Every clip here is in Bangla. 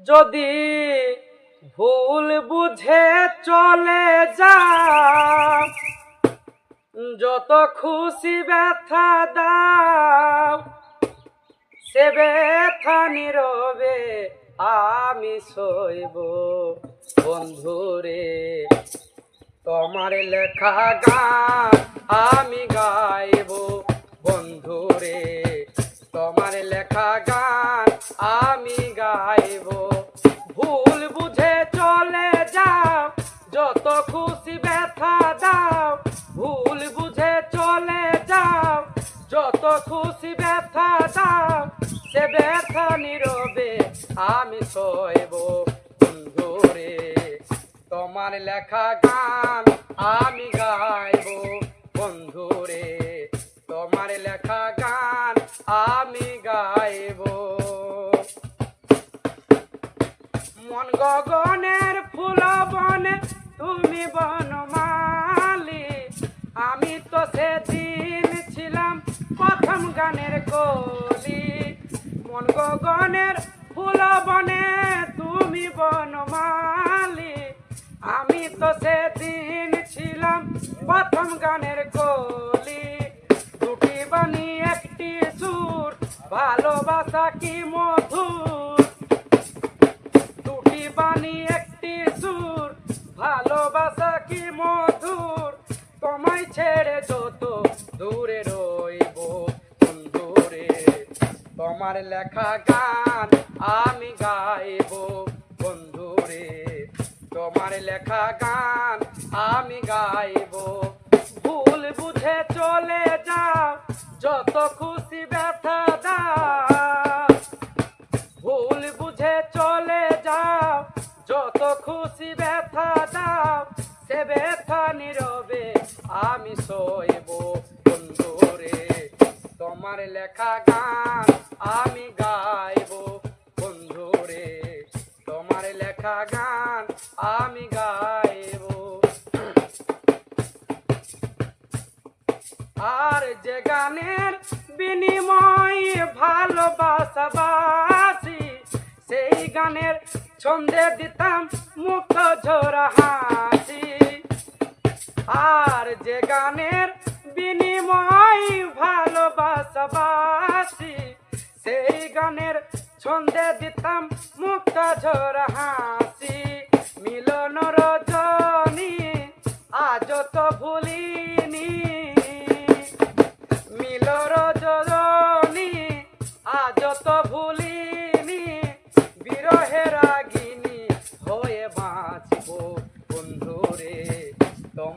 যদি ভুল বুঝে চলে যা, যত খুশি ব্যথা দাও, সে ব্যথা নীরবে আমি সইব। বন্ধুরে, তোমার লেখা গান আমি গাইব। বন্ধুরে, তোমার লেখা গান আমি গাইব ভুল বুঝে চলে যাও, যত খুশি ব্যথা দাও। ভুল বুঝে চলে যাও, যত খুশি ব্যথা দাও। সে ব্যথা নীরবে আমি সইব। বন্ধুরে, তোমার লেখা গান গগনের ফুল বনে তুমি বনমালি আমি তো সেদিন ছিলাম প্রথম গানের কলি। মন গগনের ফুল বনে তুমি বনমালি আমি তো সেদিন ছিলাম প্রথম গানের কলি। দুটি বাণী একটি সুর, ভালোবাসা কি মধুর? বাণী একটি সুর, ভালোবাসা কি মধুর? তোমায় ছেড়ে যত দূরে রইব তোমার লেখা গান আমি গাইব বন্ধুরে, তোমার লেখা গান আমি গাইব। ভুল বুঝে চলে যাও, যত খুশি ব্যথা যত খুশি ব্যথা দাও, সে ব্যথা নীরবে, আমি সইব বন্ধুরে। তোমার লেখা গান আমি গাইব বন্ধুরে। তোমার লেখা গান আমি গাইব। আর যে গানের বিনিময় ভালোবাসাবাসি সেই গানের ছন্দে দিতাম মুখ ঝোরা হাসি। আর যে গানের বিনিময় ভালোবাসাবাসি সেই গানের ছন্দে দিতাম মুক্ত ঝোর হাসি। মিলন রজনী আজ তো ভুলিনি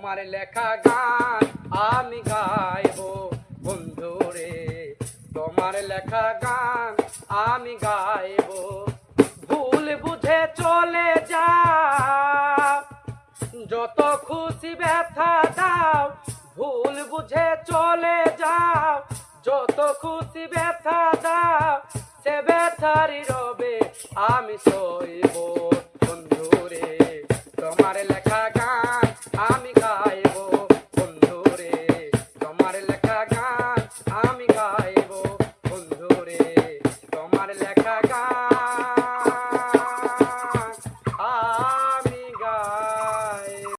তোমার লেখা গান আমি গাইব। বন্ধুরে তোমার লেখা গান আমি গাইব। ভুল বুঝে চলে যা। যত খুশি ব্যথা দাও, ভুল বুঝে চলে যাও যত খুশি ব্যথা দাও, সে ব্যথারি রবে আমি সইব। Bye.